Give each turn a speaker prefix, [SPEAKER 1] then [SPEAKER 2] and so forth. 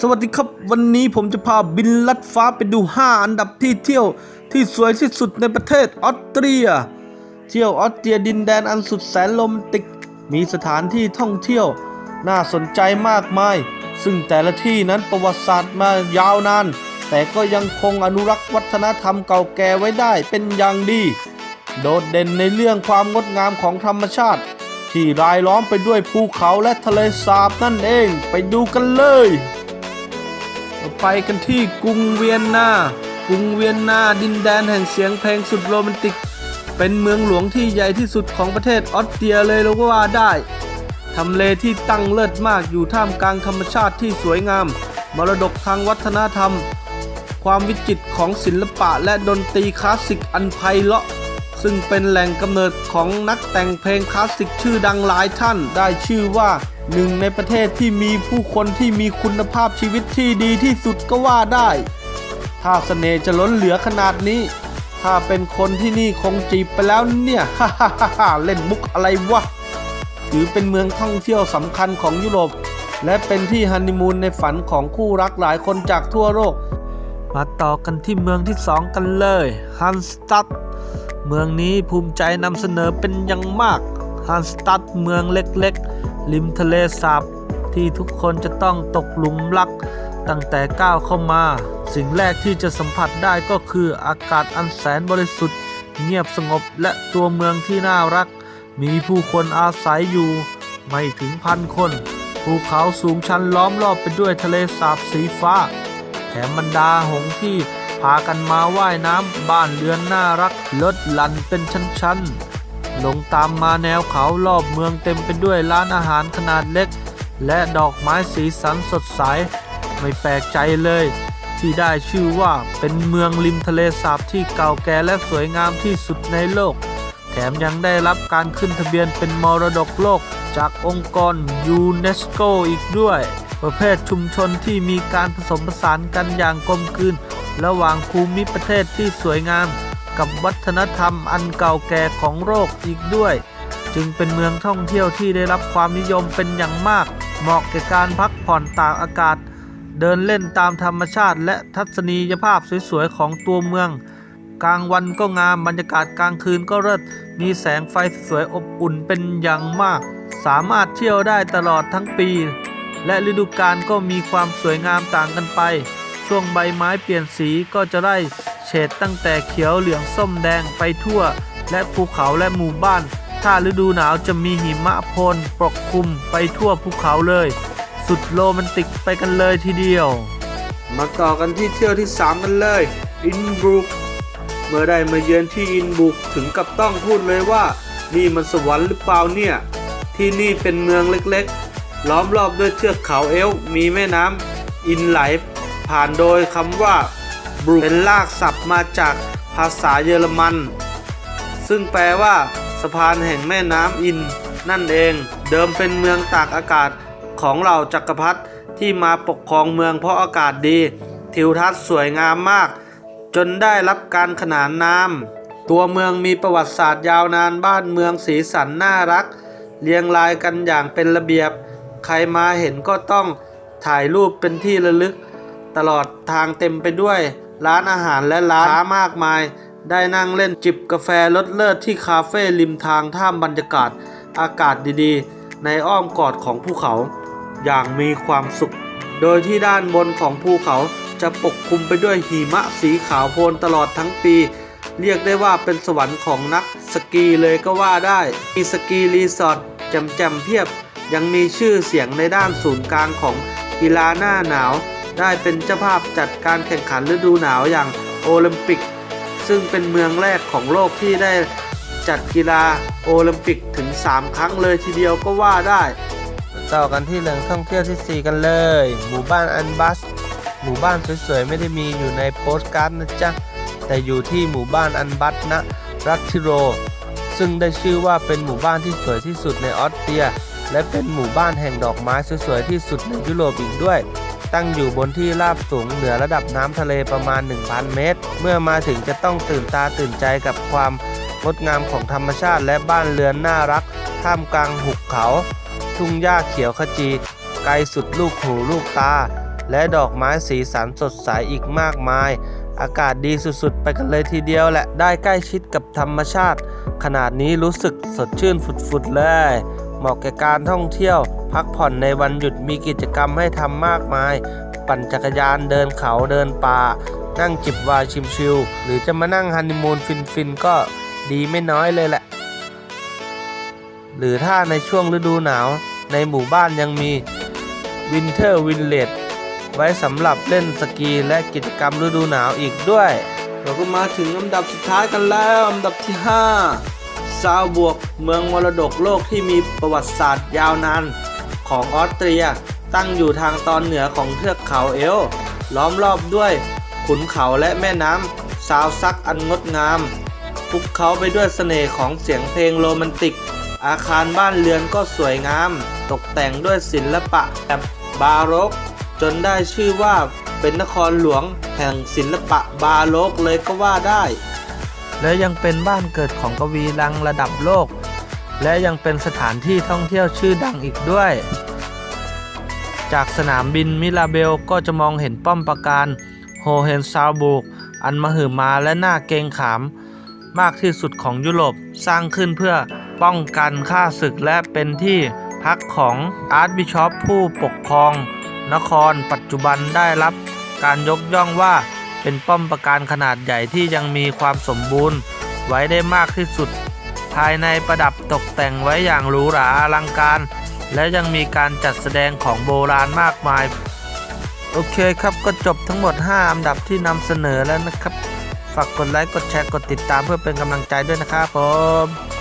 [SPEAKER 1] สวัสดีครับวันนี้ผมจะพาบินลัดฟ้าไปดู 5 อันดับที่เที่ยวที่สวยที่สุดในประเทศออสเตรีย เที่ยวออสเตรียดินแดนอันสุดแสนโรแมนติก มีสถานที่ท่องเที่ยว น่าสนใจมากมาย ซึ่งแต่ละที่นั้นประวัติศาสตร์มายาวนาน แต่ก็ยังคงอนุรักษ์วัฒนธรรมเก่าแก่ไว้ได้เป็นอย่างดี โดดเด่นในเรื่องความงดงามของธรรมชาติ ที่รายล้อมไปด้วยภูเขาและทะเลสาบนั่นเองไปดูกันเลย ไปกันที่กรุงเวียนนากรุงเวียนนาดินแดนแห่งเสียงเพลงสุดโรแมนติก เป็นเมืองหลวงที่ใหญ่ที่สุดของประเทศออสเตรียเลยเราก็ว่าได้ทำเลที่ตั้งเลิศมากอยู่ท่ามกลางธรรมชาติที่สวยงาม มรดกทางวัฒนธรรม ความวิจิตรของศิลปะและดนตรีคลาสสิกอันไพเราะ ซึ่งเป็นแหล่งกำเนิดของนักแต่งเพลงคลาสสิกชื่อดังหลายท่านได้ชื่อว่าหนึ่งในประเทศที่มีผู้คนที่มีคุณภาพชีวิตที่ดีที่สุดก็ว่าได้ ถ้าเสน่ห์จะล้นเหลือขนาดนี้ ถ้าเป็นคนที่นี่คงจีบไปแล้วเนี่ยฮ่าฮ่าฮ่าเล่นมุกอะไรวะ ถือเป็นเมืองท่องเที่ยวสำคัญของยุโรป และเป็นที่ฮันนีมูนในฝันของคู่รักหลายคนจากทั่วโลก มาต่อกันที่เมืองที่สองกันเลย ฮันสตัดเมืองนี้ภูมิใจนำเสนอเป็นอย่างมาก ฮันสตัดเมืองเล็กๆ ริมทะเลสาบที่ทุกคนจะต้องตกหลุมรักตั้งแต่ก้าวเข้ามา สิ่งแรกที่จะสัมผัสได้ก็คืออากาศอันแสนบริสุทธิ์ เงียบสงบและตัวเมืองที่น่ารัก มีผู้คนอาศัยอยู่ ไม่ถึงพันคน ภูเขาสูงชันล้อมรอบไปด้วยทะเลสาบสีฟ้า แถมบรรดาหงที่พากันมาว่ายน้ำบ้านเรือนน่ารักลดหลั่นเป็นชั้นๆ ลงตามมาแนวเขารอบเมืองเต็มไปด้วยร้านอาหารขนาดเล็ก และดอกไม้สีสันสดใส ไม่แปลกใจเลย ที่ได้ชื่อว่าเป็นเมืองริมทะเลสาบที่เก่าแก่และสวยงามที่สุดในโลก แถมยังได้รับการขึ้นทะเบียนเป็นมรดกโลกจากองค์กรยูเนสโกอีกด้วย ประเภทชุมชนที่มีการผสมผสานกันอย่างกลมกลืน ระหว่างภูมิประเทศที่สวยงาม กับวัฒนธรรมอันเก่าแก่ของโลกอีกด้วย จึงเป็นเมืองท่องเที่ยวที่ได้รับความนิยมเป็นอย่างมาก เหมาะแก่การพักผ่อนตากอากาศ เดินเล่นตามธรรมชาติ และทัศนียภาพสวยๆของตัวเมือง กลางวันก็งามบรรยากาศกลางคืนก็เลิศมีแสงไฟสวยอบอุ่นเป็นอย่างมาก สามารถเที่ยวได้ตลอดทั้งปี และฤดูกาลก็มีความสวยงามต่างกันไป ช่วงใบไม้เปลี่ยนสีก็จะได้ ฉดตั้งแต่เขียวเหลืองส้มแดงไปทั่ว และภูเขาและหมู่บ้าน ถ้าฤดูหนาวจะมีหิมะพนปกคลุมไปทั่วภูเขาเลย สุดโรแมนติกไปกันเลยทีเดียว มาต่อกันที่เที่ยวที่ 3 กันเลย อินบรุกเมื่อได้มาเยือนที่อินบุกถึงกับต้องพูดเลยว่านี่มันสวรรค์หรือเปล่าเนี่ย ที่นี่เป็นเมืองเล็กๆ ล้อมรอบด้วยเทือกเขาเอล มีแม่น้ำอินไหลผ่านโดยคำว่า บรุกเป็นลากศัพท์มาจากภาษาเยอรมัน ซึ่งแปลว่า สะพานแห่งแม่น้ำอิน นั่นเอง เดิมเป็นเมืองตากอากาศของเหล่าจักรพรรดิที่มาปกครองเมืองเพราะอากาศดี ทิวทัศน์สวยงามมาก จนได้รับการขนานนามตัวเมืองมีประวัติศาสตร์ยาวนานบ้านเมืองสีสันน่ารัก เรียงรายกันอย่างเป็นระเบียบ ใครมาเห็นก็ต้องถ่ายรูปเป็นที่ระลึก ตลอดทางเต็มไปด้วย ร้านอาหารและร้านค้ามากมาย ได้นั่งเล่นจิบกาแฟรสเลิศที่คาเฟ่ริมทางท่ามบรรยากาศอากาศดีๆ ในอ้อมกอดของภูเขา อย่างมีความสุข โดยที่ด้านบนของภูเขาจะปกคลุมไปด้วยหิมะสีขาวโพลนตลอดทั้งปี เรียกได้ว่าเป็นสวรรค์ของนักสกีเลยก็ว่าได้ มีสกีรีสอร์ทแจ่มๆเพียบ ยังมีชื่อเสียงในด้านศูนย์กลางของกีฬาหน้าหนาว ได้เป็นเจ้าภาพจัดการแข่งขันฤดูหนาวอย่างโอลิมปิก ซึ่งเป็นเมืองแรกของโลกที่ได้จัดกีฬาโอลิมปิกถึง 3 ครั้งเลยทีเดียวก็ว่าได้ต่อกันที่แหล่งท่องเที่ยวที่ 4 กันเลย หมู่บ้านอันบัส หมู่บ้านสวยๆ ไม่ได้มีอยู่ในโปสการ์ดนะจ๊ะ แต่อยู่ที่หมู่บ้านอันบัสนะรัตทิโร ซึ่งได้ชื่อว่าเป็นหมู่บ้านที่สวยที่สุดในออสเตรีย และเป็นหมู่บ้านแห่งดอกไม้สวยๆที่สุดในยุโรปอีกด้วย ตั้งอยู่บนที่ราบสูงเหนือระดับน้ำทะเลประมาณ 1,000 เมตร เมื่อมาถึงจะต้องตื่นตาตื่นใจกับความงดงามของธรรมชาติและบ้านเรือนน่ารัก ท่ามกลางหุบเขา ทุ่งหญ้าเขียวขจี ไกลสุดลูกหูลูกตา และดอกไม้สีสันสดใสอีกมากมาย อากาศดีสุดๆ ไปกันเลยทีเดียวแหละได้ใกล้ชิดกับธรรมชาติ ขนาดนี้รู้สึกสดชื่นฝุดๆเลย เหมาะแก่การท่องเที่ยว พักผ่อนในวันหยุดมีกิจกรรมให้ทำมากมาย ปั่นจักรยานเดินเขาเดินป่า นั่งจิบวายชิมๆหรือจะมานั่งฮันนีมูนฟินๆก็ดีไม่น้อยเลยแหละ หรือถ้าในช่วงฤดูหนาวในหมู่บ้านยังมีวินเทอร์วินเลดไว้สำหรับเล่นสกีและกิจกรรมฤดูหนาวอีกด้วย เราก็มาถึงอันดับสุดท้ายกันแล้วอันดับที่ 5 ซาวบวก เมืองมรดกโลกที่มีประวัติศาสตร์ยาวนาน ของออสเตรีย ตั้งอยู่ทางตอนเหนือของเทือกเขาเอล ล้อมรอบด้วยขุนเขาและแม่น้ำซาวซักอันงดงามภูเขาไปด้วยเสน่ห์ของเสียงเพลงโรแมนติก อาคารบ้านเรือนก็สวยงาม ตกแต่งด้วยศิลปะแบบบาโรก จนได้ชื่อว่าเป็นนครหลวงแห่งศิลปะบาโรกเลยก็ว่าได้ และยังเป็นบ้านเกิดของกวีดังระดับโลก และยังเป็นสถานที่ท่องเที่ยวชื่อดังอีกด้วย จากสนามบินมิลาเบลก็จะมองเห็นป้อมปราการโฮเฮนซาวบุกอันมหึมาและหน่าเกงขาม มากที่สุดของยุโรปสร้างขึ้นเพื่อป้องกันค่าศึกและเป็นที่พักของอาร์ตบิชอปผู้ปกครอง นครปัจจุบันได้รับการยกย่องว่าเป็นป้อมปราการขนาดใหญ่ที่ยังมีความสมบูรณ์ ไว้ได้มากที่สุด ภายในประดับตกแต่งไว้อย่างหรูหราอลังการ และยังมีการจัดแสดงของโบราณมากมาย โอเคครับก็จบทั้งหมด 5 อันดับที่นำเสนอแล้วนะครับ ฝากกดไลค์ กดแชร์ กดติดตามเพื่อเป็นกำลังใจด้วยนะครับผม